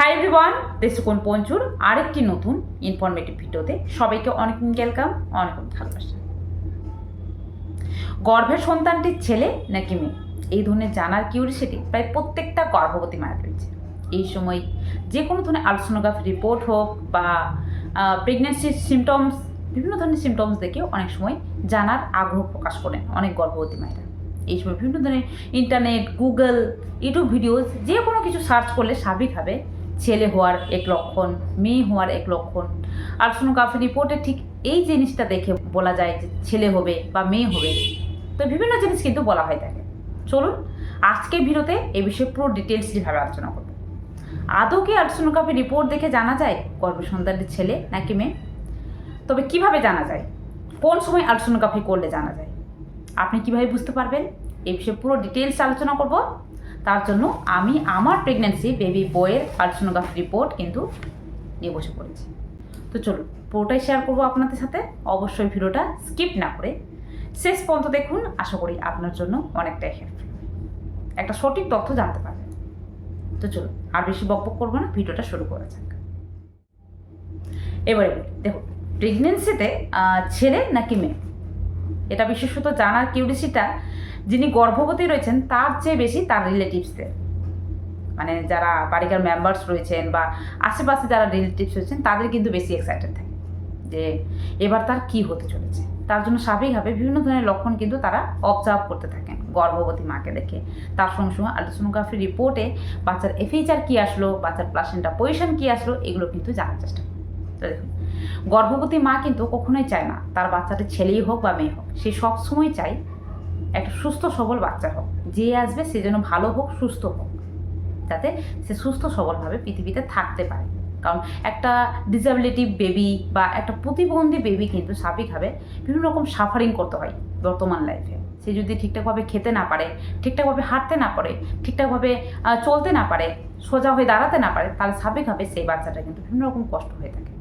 Hi everyone দেশকোন পঞ্চুর আরেকটি নতুন informative ভিডিওতে সবাইকে অনেক ওয়েলকাম অনেক ভালোবাসা। গর্ভের সন্তানটির ছেলে নাকি মেয়ে? এই ধরনের জানার কিউরিসিটি প্রায় প্রত্যেকটা গর্ভবতী মায়ের রয়েছে। এই সময় যে কোনো ধরনের আলসোনোগ্রাফি রিপোর্ট হোক বা প্রেগনেন্সির সিমটমস বিভিন্ন ধরনের সিমটমস দেখেও অনেক সময় জানার আগ্রহ প্রকাশ করেন অনেক গর্ভবতী মায়েরা। এই সময় বিভিন্ন ধরনের ইন্টারনেট গুগল ইউটিউব ভিডিওস যে কোনো কিছু সার্চ করলে স্বাভাবিকভাবে ছেলে হওয়ার এক লক্ষণ, মেয়ে হওয়ার এক লক্ষণ। আলসোনোগ্রাফি রিপোর্টে ঠিক এই জিনিসটা দেখে বলা যায় যে ছেলে হবে বা মেয়ে হবে। তো বিভিন্ন জিনিস কিন্তু বলা হয় থাকে চলুন, আজকে ভিডিওতে এই বিষয়ে পুরো ডিটেলসলিভাবে আলোচনা করব। আদৌ কি আলট্রাসোনোগ্রাফি রিপোর্ট দেখে জানা যায় গর্ভ সন্তানের ছেলে নাকি মেয়ে? তবে কীভাবে জানা যায়? কোন সময় আলট্রাসোনোগ্রাফি করলে জানা যায়? আপনি কীভাবে বুঝতে পারবেন? এই বিষয়ে পুরো ডিটেলস আলোচনা করব। তার জন্য আমি আমার প্রেগনেন্সি বেবি বয়ের আলট্রাসোনোগ্রাফি রিপোর্ট কিন্তু নিয়ে বসে পড়েছি। তো চলুন, পুরোটাই শেয়ার করব আপনাদের সাথে। অবশ্যই ভিডিওটা স্কিপ না করে শেষ পর্যন্ত দেখুন। আশা করি আপনার জন্য অনেকটাই হেল্পফুল একটা সঠিক তথ্য জানতে পারবেন। তো চলুন, আর বেশি বকবক করব না, ভিডিওটা শুরু করা যাক। এবারে দেখুন প্রেগনেন্সিতে ছেলে নাকি মেয়ে? এটা বিশেষত জানার কিউরিসিটা যিনি গর্ভবতী রয়েছেন, তার চেয়ে বেশি তার রিলেটিভসদের মানে যারা বাড়িকার মেম্বার্স রয়েছেন বা আশেপাশে যারা রিলেটিভস রয়েছেন, তাদের কিন্তু বেশি এক্সাইটেড থাকে যে এবার তার কি হতে চলেছে। তার জন্য স্বাভাবিকভাবে বিভিন্ন ধরনের লক্ষণ কিন্তু তারা অবজার্ভ করতে থাকেন গর্ভবতী মাকে দেখে। তার সঙ্গে সঙ্গে আলট্রাসোনোগ্রাফি রিপোর্টে বাচ্চার এফএইচআর কী আসলো, বাচ্চার প্লাসেন্টা পজিশন কী আসলো, এগুলো কিন্তু জানার চেষ্টা তো দেখুন, গর্ভবতী মা কিন্তু কখনোই চায় না তার বাচ্চাটা ছেলেই হোক বা মেয়ে হোক। সে সবসময় চায় একটা সুস্থ, সবল বাচ্চা হোক। যে আসবে সে যেন ভালো হোক, সুস্থ হোক। যাতে সে সুস্থ, সবলভাবে পৃথিবীতে থাকতে পারে। কারণ একটা ডিসেবিলিটি বেবি বা একটা প্রতিবন্ধী বেবি কিন্তু স্বাভাবিকভাবে বিভিন্ন রকম সাফারিং করতে হয় বর্তমান লাইফে সে যদি ঠিকঠাকভাবে খেতে না পারে, ঠিকঠাকভাবে হাঁটতে না পারে, ঠিকঠাকভাবে চলতে না পারে, সোজা হয়ে দাঁড়াতে না পারে, তাহলে স্বাভাবিকভাবে সেই বাচ্চাটা কিন্তু বিভিন্ন রকম কষ্ট হয়ে থাকে।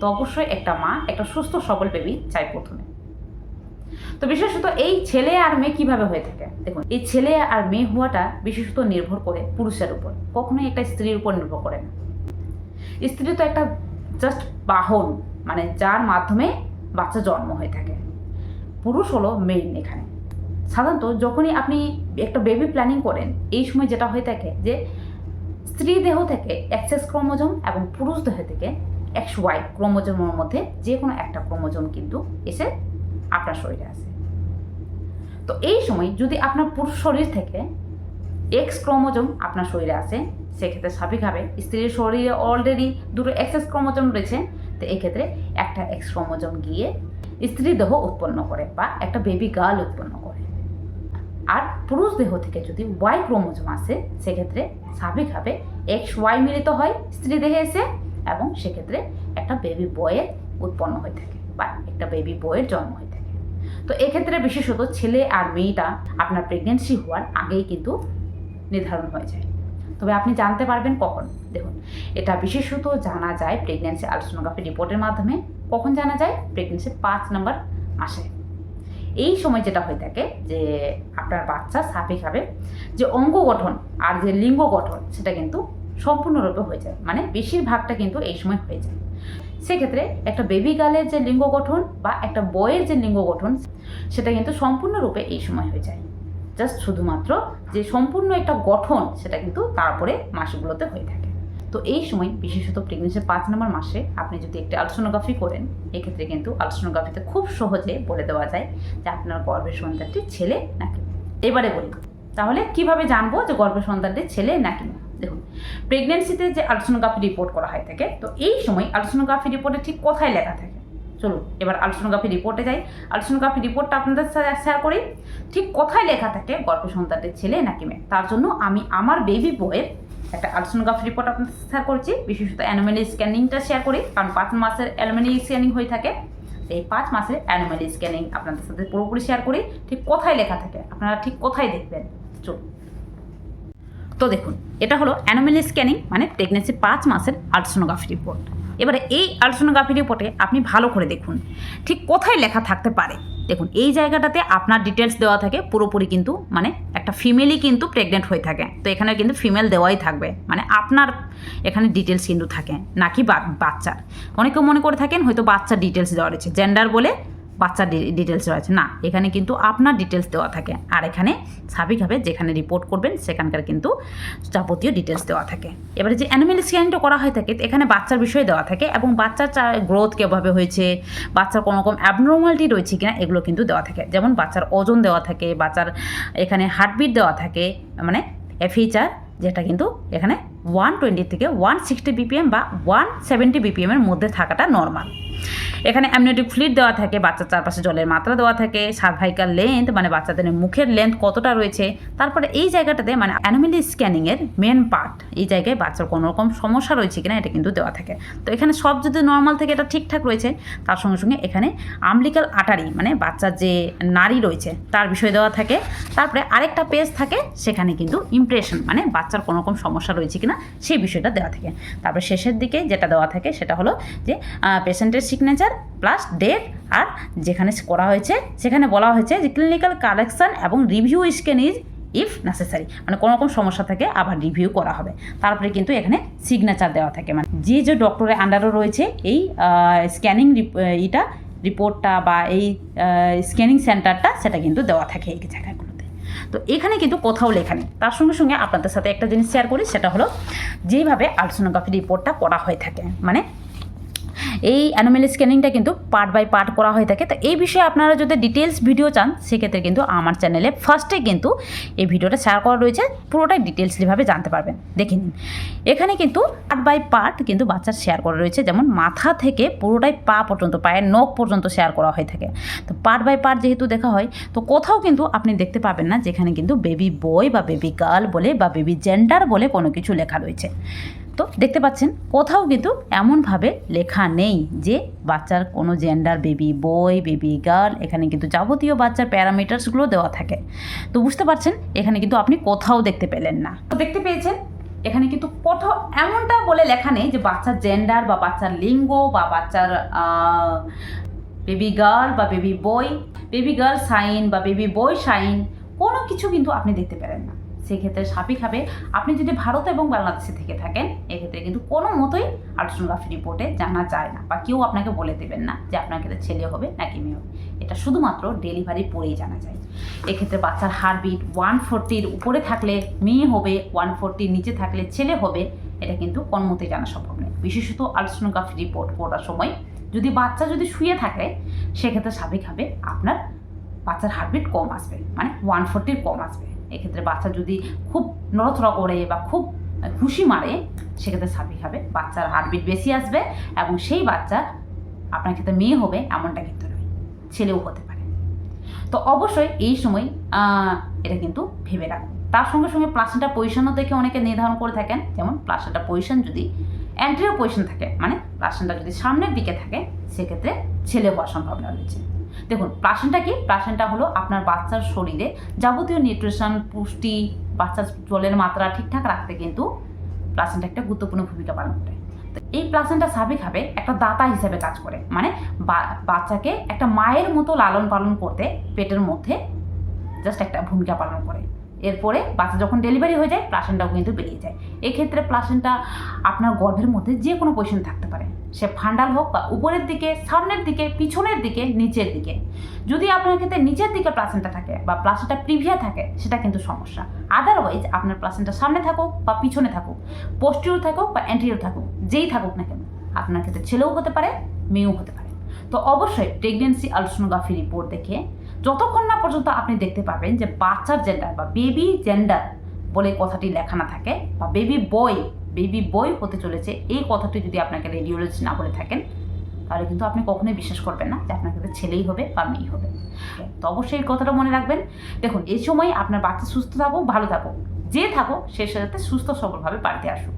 তো অবশ্যই একটা মা, একটা সুস্থ, সবল বেবি চাই প্রথমে। তো বিশেষত এই ছেলে আর মেয়ে কীভাবে হয়ে থাকে? দেখুন, এই ছেলে আর মেয়ে হওয়াটা বিশেষত নির্ভর করে পুরুষের উপর, কখনোই একটা স্ত্রীর উপর নির্ভর করে না। স্ত্রী তো একটা জাস্ট বাহন মানে যার মাধ্যমে বাচ্চা জন্ম হয়ে থাকে। পুরুষ হলো মেইন এখানে। সাধারণত যখনই আপনি একটা বেবি প্ল্যানিং করেন, এই সময় যেটা হয়ে থাকে যে, স্ত্রী দেহ থেকে এক্সেস ক্রোমোজোম এবং পুরুষ দেহ থেকে এক্স ওয়াই ক্রোমোজোমের মধ্যে যে কোনো একটা ক্রোমোজোম কিন্তু এসে আপনার শরীরে আসে তো এই সময় যদি আপনার পুরুষ শরীর থেকে এক্স ক্রোমোজোম আপনার শরীরে আসে সেক্ষেত্রে স্বাভাবিকভাবে স্ত্রীর শরীরে অলরেডি দুটো এক্সেস ক্রোমোজোম রয়েছে, তো এক্ষেত্রে একটা এক্স ক্রোমোজোম গিয়ে স্ত্রী দেহ উৎপন্ন করে বা একটা বেবি গার্ল উৎপন্ন করে। আর পুরুষ দেহ থেকে যদি ওয়াই ক্রোমোজোম আসে, সেক্ষেত্রে স্বাভাবিকভাবে এক্স ওয়াই মিলিত হয় স্ত্রী দেহে এসে এবং সেক্ষেত্রে একটা বেবি বয়ের উৎপন্ন হয়ে থাকে বা একটা বেবি বয়ের জন্ম হয়ে তো এক্ষেত্রে বিশেষত ছেলে আর মেয়েটা আপনার প্রেগনেন্সি হওয়ার আগেই কিন্তু নির্ধারণ হয়ে যায়। তবে আপনি জানতে পারবেন কখন। দেখুন, এটা বিশেষত জানা যায় প্রেগনেন্সি আলট্রাসোনোগ্রাফি রিপোর্টের মাধ্যমে। কখন জানা যায়? প্রেগনেন্সির পাঁচ নম্বর মাসে। এই সময় যেটা হয়ে থাকে যে আপনার বাচ্চা স্বাভাবিকভাবে যে অঙ্গ গঠন আর যে লিঙ্গ গঠন, সেটা কিন্তু সম্পূর্ণরূপে হয়ে যায়। মানে বেশিরভাগটা কিন্তু এই সময় হয়ে যায়। সেক্ষেত্রে একটা বেবি গার্লের যে লিঙ্গ গঠন বা একটা বয়ের যে লিঙ্গ গঠন, সেটা কিন্তু সম্পূর্ণরূপে এই সময় হয়ে যায়। জাস্ট শুধুমাত্র যে সম্পূর্ণ একটা গঠন, সেটা কিন্তু তারপরে মাসগুলোতে হয়ে থাকে। তো এই সময়, বিশেষত প্রেগনেন্সির পাঁচ নম্বর মাসে আপনি যদি একটি আলট্রাসোনোগ্রাফি করেন, এক্ষেত্রে কিন্তু আলট্রাসোনোগ্রাফিতে খুব সহজে বলে দেওয়া যায় যে আপনার গর্ভের সন্তানটি ছেলে নাকি। এবারে বলি, তাহলে কীভাবে জানব যে গর্ভের সন্তানটি ছেলে নাকি মেয়ে? দেখুন প্রেগনেন্সিতে যে আলট্রাসোনোগ্রাফি রিপোর্ট করা হয় থাকে তো এই সময় আলট্রাসোনোগ্রাফি রিপোর্টে ঠিক কোথায় লেখা থাকে। চলুন, এবার আলট্রাসোনোগ্রাফি রিপোর্টে যাই। আলট্রাসোনোগ্রাফি রিপোর্টটা আপনাদের সাথে শেয়ার করি। ঠিক কোথায় লেখা থাকে গর্ভের সন্তানটির ছেলে নাকি মেয়ে। তার জন্য আমি আমার বেবি বইয়ের একটা আলট্রাসোনোগ্রাফি রিপোর্ট আপনাদের সাথে শেয়ার করছি। বিশেষত অ্যানোমালি স্ক্যানিংটা শেয়ার করি, কারণ পাঁচ মাসের অ্যানোমালি স্ক্যানিং হয়ে থাকে। এই পাঁচ মাসের অ্যানোমালি স্ক্যানিং আপনাদের সাথে পুরোপুরি শেয়ার করি। ঠিক কোথায় লেখা থাকে। আপনারা ঠিক কোথায় দেখবেন। চলুন। তো দেখুন, এটা হলো অ্যানোমালি স্ক্যানিং মানে প্রেগনেন্সি পাঁচ মাসের আলট্রাসোনোগ্রাফি রিপোর্ট এবারে এই আলট্রাসোনোগ্রাফি রিপোর্টে আপনি ভালো করে দেখুন, ঠিক কোথায় লেখা থাকতে পারে। দেখুন, এই জায়গাটাতে আপনার ডিটেলস দেওয়া থাকে, পুরোপুরি কিন্তু মানে একটা ফিমেলই কিন্তু প্রেগনেন্ট হয়ে থাকে। তো এখানে কিন্তু ফিমেল দেওয়াই থাকবে মানে আপনার এখানে ডিটেলস কিন্তু থাকে, নাকি বাচ্চার। অনেকে মনে করে থাকেন হয়তো বাচ্চার ডিটেলস দেওয়া রয়েছে জেন্ডার বলে বাচ্চার ডিটেলস রয়েছে। না, এখানে কিন্তু আপনার ডিটেলস দেওয়া থাকে। আর এখানে স্বাভাবিকভাবে যেখানে রিপোর্ট করবেন, সেখানকার কিন্তু যাবতীয় ডিটেলস দেওয়া থাকে। এবারে যে অ্যানিমেল স্ক্যানিংটা করা হয়ে থাকে, এখানে বাচ্চার বিষয়ে দেওয়া থাকে এবং বাচ্চার গ্রোথ কীভাবে হয়েছে, বাচ্চার কোনো রকম অ্যাবনর্মালিটি রয়েছে কিনা, এগুলো কিন্তু দেওয়া থাকে। যেমন বাচ্চার ওজন দেওয়া থাকে, বাচ্চার এখানে হার্টবিট দেওয়া থাকে মানে এফএইচআর যেটা কিন্তু এখানে ওয়ান টোয়েন্টি থেকে ওয়ান সিক্সটি বিপিএম বা ওয়ান সেভেন্টি বিপিএমের মধ্যে থাকাটা নর্মাল এখানে অ্যামনিওটিক ফ্লুইড দেওয়া থাকে, বাচ্চার চারপাশে জলের মাত্রা দেওয়া থাকে সার্ভাইকাল লেন্থ মানে বাচ্চাদের মুখের লেন্থ কতটা রয়েছে, তারপরে এই জায়গাটাতে মানে অ্যানিমেলি স্ক্যানিংয়ের মেন পার্ট এই জায়গায় বাচ্চার কোনো রকম সমস্যা রয়েছে কিনা এটা কিন্তু দেওয়া থাকে। তো এখানে সব যদি নর্মাল থেকে এটা ঠিকঠাক রয়েছে, তার সঙ্গে সঙ্গে এখানে আমলিকাল আটারি মানে বাচ্চার যে নারী রয়েছে, তার বিষয় দেওয়া থাকে। তারপরে আরেকটা পেজ থাকে, সেখানে কিন্তু ইমপ্রেশন মানে বাচ্চার কোনো রকম সমস্যা রয়েছে কিনা, সেই বিষয়টা দেওয়া থাকে। তারপরে শেষের দিকে যেটা দেওয়া থাকে, সেটা হলো যে পেশেন্টের সিগনেচার প্লাস ডেট আর যেখানে করা হয়েছে, সেখানে বলা হয়েছে যে ক্লিনিক্যাল কালেকশন এবং review scan is if necessary মানে কোনো রকম সমস্যা থাকে আবার রিভিউ করা হবে। তারপরে কিন্তু এখানে সিগনেচার দেওয়া থাকে। মানে যে যে ডক্টরের আন্ডারও রয়েছে, এই স্ক্যানিং এটা রিপোর্টটা বা এই স্ক্যানিং সেন্টারটা সেটা কিন্তু দেওয়া থাকে এই জায়গাগুলোতে। তো এখানে কিন্তু কোথাও লেখা নেই। তার সঙ্গে সঙ্গে আপনাদের সাথে একটা জিনিস শেয়ার করি, সেটা হলো যেইভাবে আলসোনোগ্রাফি রিপোর্টটা করা হয়ে থাকে। মানে এই অ্যানোমেল স্ক্যানিংটা কিন্তু পার্ট বাই পার্ট করা হয়ে থাকে। তো এই বিষয়ে আপনারা যদি ডিটেলস ভিডিও চান, সেক্ষেত্রে কিন্তু আমার চ্যানেলে ফার্স্টে কিন্তু এই ভিডিওটা শেয়ার করা রয়েছে। পুরোটাই ডিটেলসলিভাবে জানতে পারবেন। দেখে নিন। এখানে কিন্তু পার্ট বাই পার্ট কিন্তু বাচ্চার শেয়ার করা রয়েছে। যেমন মাথা থেকে পুরোটাই পা পর্যন্ত, পায়ের নখ পর্যন্ত শেয়ার করা হয়ে থাকে। তো পার্ট বাই পার্ট যেহেতু দেখা হয়, তো কোথাও কিন্তু আপনি দেখতে পাবেন না, যেখানে কিন্তু বেবি বয় বা বেবি গার্ল বলে বা বেবি জেন্ডার বলে কোনো কিছু লেখা রয়েছে। তো দেখতে পাচ্ছেন, কোথাও কিন্তু এমনভাবে লেখা নেই যে বাচ্চার কোনো gender baby boy baby girl এখানে কিন্তু যাবতীয় বাচ্চার প্যারামিটার্সগুলো দেওয়া থাকে। তো বুঝতে পারছেন, এখানে কিন্তু আপনি কোথাও দেখতে পেলেন না। তো দেখতে পেয়েছেন, এখানে কিন্তু কোথাও এমনটা বলে লেখা নেই যে বাচ্চার জেন্ডার বা বাচ্চার লিঙ্গ বা বাচ্চার বেবি গার্ল বা baby boy baby girl sign বা বেবি বয় সাইন কোনো কিছু কিন্তু আপনি দেখতে পেলেন না। সেক্ষেত্রে স্বাভাবিকভাবে আপনি যদি ভারত এবং বাংলাদেশে থেকে থাকেন, এক্ষেত্রে কিন্তু কোনো মতোই আলট্রাসোনোগ্রাফি রিপোর্টে জানা যায় না বা কেউ আপনাকে বলে দেবেন না যে আপনার ক্ষেত্রে ছেলে হবে নাকি মেয়ে হবে। এটা শুধুমাত্র ডেলিভারি পরেই জানা যায়। এক্ষেত্রে বাচ্চার হার্টবিট ওয়ান ফোরটির উপরে থাকলে মেয়ে হবে, ওয়ান ফোরটির নিচে থাকলে ছেলে হবে, এটা কিন্তু কোনো মতেই জানা সম্ভব নয়। বিশেষত আলট্রাসোনোগ্রাফি রিপোর্ট করার সময় যদি বাচ্চা যদি শুয়ে থাকে, সেক্ষেত্রে স্বাভাবিকভাবে আপনার বাচ্চার হার্টবিট কম আসবে মানে ওয়ান ফোরটির কম আসবে। এক্ষেত্রে বাচ্চা যদি খুব নড়াচড়া করে বা খুব খুশি মারে, সেক্ষেত্রে স্বাভাবিকভাবে বাচ্চার হার্টবিট বেশি আসবে এবং সেই বাচ্চা আপনার ক্ষেত্রে মেয়ে হবে এমনটা কিন্তু নয়, ছেলেও হতে পারে। তো অবশ্যই এই সময় এটা কিন্তু ভেবে রাখুন। তার সঙ্গে সঙ্গে প্লাসেন্টার পজিশনও দেখে অনেকে নির্ধারণ করে থাকেন। যেমন প্লাসেন্টার পজিশন যদি অ্যান্ট্রিও পজিশন থাকে মানে প্লাসেন্টার যদি সামনের দিকে থাকে, সেক্ষেত্রে ছেলে হওয়ার সম্ভাবনা রয়েছে। দেখুন প্লাসেন্টা কি? প্লাসেন্টা হলো আপনার বাচ্চার শরীরে যাবতীয় নিউট্রিশন, পুষ্টি, বাচ্চার জলের মাত্রা ঠিকঠাক রাখতে কিন্তু প্লাসেন্টা একটা গুরুত্বপূর্ণ ভূমিকা পালন করে। তো এই প্লাসেন্টা স্বাভাবিকভাবে একটা দাতা হিসেবে কাজ করে। মানে বাচ্চাকে একটা মায়ের মতো লালন পালন করতে পেটের মধ্যে জাস্ট একটা ভূমিকা পালন করে। এরপরে বাচ্চা যখন ডেলিভারি হয়ে যায় প্লাসেন্টাও কিন্তু বেরিয়ে যায়। এক্ষেত্রে প্লাসেন্টা আপনার গর্ভের মধ্যে যে কোনো পজিশন থাকতে পারে। সে ফান্ডাল হোক বা উপরের দিকে, সামনের দিকে, পিছনের দিকে, নিচের দিকে। যদি আপনার ক্ষেত্রে নিচের দিকে প্লাসেন্টা থাকে বা প্লাসেন্টা প্রিভিয়া থাকে, সেটা কিন্তু সমস্যা। আদারওয়াইজ আপনার প্লাসেন্টা সামনে থাকুক বা পিছনে থাকুক পোস্টিওর থাকুক বা অ্যান্টিরিয়র থাকুক, যেই থাকুক না কেন, আপনার ক্ষেত্রে ছেলেও হতে পারে, মেয়েও হতে পারে। তো অবশ্যই প্রেগনেন্সি আলট্রাসোনোগ্রাফি রিপোর্ট দেখে যতক্ষণ না পর্যন্ত আপনি দেখতে পাবেন যে বাচ্চার জেন্ডার বা বেবি জেন্ডার বলে কথাটি লেখা না থাকে বা বেবি বয় বেবি বয় হতে চলেছে, এই কথাটি যদি আপনাকে রেডিওলজি না বলে থাকেন, তাহলে কিন্তু আপনি কখনোই বিশ্বাস করবেন না যে আপনার ক্ষেত্রে ছেলেই হবে বা মেয়েই হবে। তো অবশ্যই এই কথাটা মনে রাখবেন। দেখুন, এই সময় আপনার বাচ্চা সুস্থ থাকুক, ভালো থাকুক, যে থাকুক, সে সাথে সুস্থ সবলভাবে বাড়িতে আসুক।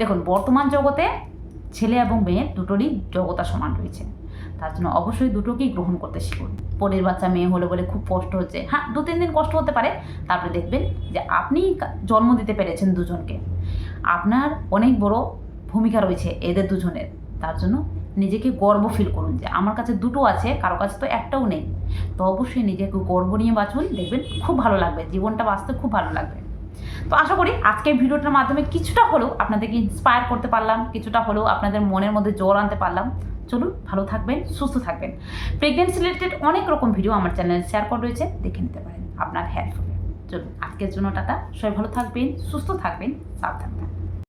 দেখুন, বর্তমান জগতে ছেলে এবং মেয়ে দুটোরই জগতা সমান রয়েছে। তার জন্য অবশ্যই দুটোকেই গ্রহণ করতে শিখুন। পরের বাচ্চা মেয়ে হলে বলে খুব কষ্ট হচ্ছে। হ্যাঁ দু তিন দিন কষ্ট হতে পারে। তারপরে দেখবেন যে আপনি জন্ম দিতে পেরেছেন দুজনকে। আপনার অনেক বড় ভূমিকা রয়েছে এদের দুজনের। তার জন্য নিজেকে গর্ব ফিল করুন যে আমার কাছে দুটো আছে, কারও কাছে তো একটাও নেই। তো অবশ্যই নিজেকে গর্ব নিয়ে বাঁচুন, দেখবেন খুব ভালো লাগবে, জীবনটা বাঁচতে খুব ভালো লাগবে। তো আশা করি আজকের ভিডিওটার মাধ্যমে কিছুটা হলেও আপনাদেরকে ইন্সপায়ার করতে পারলাম, কিছুটা হলেও আপনাদের মনের মধ্যে জোর আনতে পারলাম। চলুন, ভালো থাকবেন, সুস্থ থাকবেন। প্রেগনেন্সি রিলেটেড অনেক রকম ভিডিও আমার চ্যানেলে শেয়ার করা রয়েছে, দেখে নিতে পারেন আপনার হেল্প চলুন, আজকের জন্য টাটা। সবাই ভালো থাকবেন, সুস্থ থাকবেন, সাবধান থাকবেন।